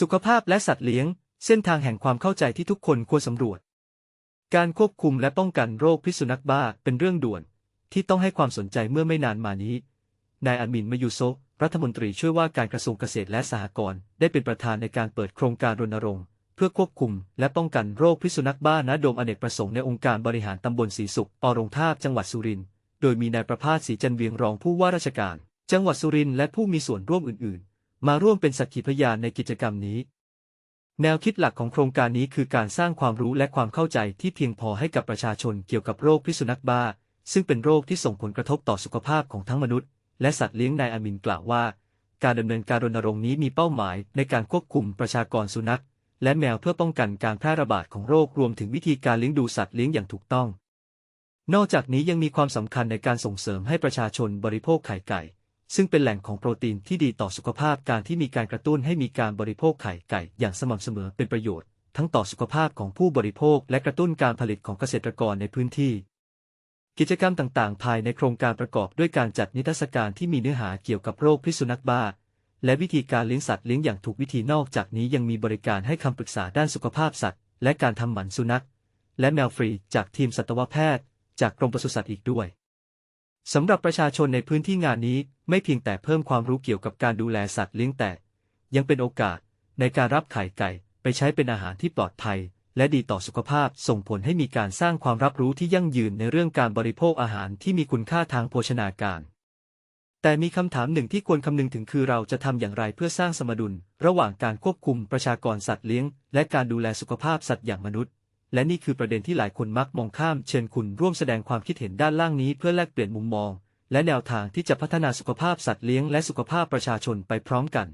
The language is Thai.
สุขภาพและสัตว์เลี้ยง เส้นทางแห่งความเข้าใจที่ทุกคนควรสำรวจ การควบคุมและป้องกันโรคพิษสุนัขบ้าเป็นเรื่องด่วน ที่ต้องให้ความสนใจเมื่อไม่นานมานี้ นายอามินมายูโซรัฐมนตรีช่วยว่าการกระทรวงเกษตรและสหกรณ์ได้เป็นประธานในการเปิดโครงการรณรงค์ เพื่อควบคุมและป้องกันโรคพิษสุนัขบ้าณโดมอเนกประสงค์ในองค์การบริหารตำบลศรีสุขอรงทาบจังหวัดสุรินทร์โดยมีนายประภาสศรีจันเวียงรองผู้ว่าราชการ จังหวัดสุรินทร์และผู้มีส่วนร่วมอื่นๆ มาร่วมเป็นสักขีพยานในกิจกรรมนี้ แนวคิดหลักของโครงการนี้คือการสร้างความรู้และความเข้าใจที่เพียงพอให้กับประชาชนเกี่ยวกับโรคพิษสุนัขบ้า ซึ่งเป็นโรคที่ส่งผลกระทบต่อสุขภาพของทั้งมนุษย์ และสัตว์เลี้ยงนายอามินกล่าวว่า การดำเนินการรณรงค์นี้มีเป้าหมายในการควบคุมประชากรสุนัข และแมวเพื่อป้องกันการแพร่ระบาดของโรครวมถึงวิธีการเลี้ยงดูสัตว์เลี้ยงอย่างถูกต้อง นอกจากนี้ยังมีความสำคัญในการส่งเสริมให้ประชาชนบริโภคไข่ไก่ ซึ่งเป็นแหล่งของโปรตีนที่ดีต่อสุขภาพการที่มีการกระตุ้นให้มีการบริโภคไข่ไก่อย่างสม่ำเสมอเป็นประโยชน์ ทั้งต่อสุขภาพของผู้บริโภคและกระตุ้นการผลิตของเกษตรกรในพื้นที่ กิจกรรมต่างๆ ภายในโครงการประกอบด้วยการจัดนิทรรศการที่มีเนื้อหาเกี่ยวกับโรคพิษสุนัขบ้า และวิธีการเลี้ยงสัตว์เลี้ยงอย่างถูกวิธีนอกจากนี้ยังมีบริการให้คำปรึกษาด้านสุขภาพสัตว์ และการทำหมันสุนัข และแมวฟรีจากทีมสัตวแพทย์ จากกรมปศุสัตว์อีกด้วย สำหรับประชาชนในพื้นที่งานนี้ไม่เพียงแต่เพิ่มความรู้เกี่ยวกับการดูแลสัตว์เลี้ยงแต่ ยังเป็นโอกาสในการรับไข่ไก่ไปใช้เป็นอาหารที่ปลอดภัย และดีต่อสุขภาพส่งผลให้มีการสร้างความรับรู้ที่ยั่งยืนในเรื่องการบริโภคอาหารที่มีคุณค่าทางโภชนาการ แต่มีคำถามหนึ่งที่ควรคำนึงถึงคือเราจะทำอย่างไรเพื่อสร้างสมดุล ระหว่างการควบคุมประชากรสัตว์เลี้ยง และการดูแลสุขภาพสัตว์อย่างมนุษย์ และนี่คือประเด็นที่หลายคนมักมองข้าม เชิญคุณร่วมแสดงความคิดเห็นด้านล่างนี้เพื่อแลกเปลี่ยนมุมมอง และแนวทางที่จะพัฒนาสุขภาพสัตว์เลี้ยงและสุขภาพประชาชนไปพร้อมกัน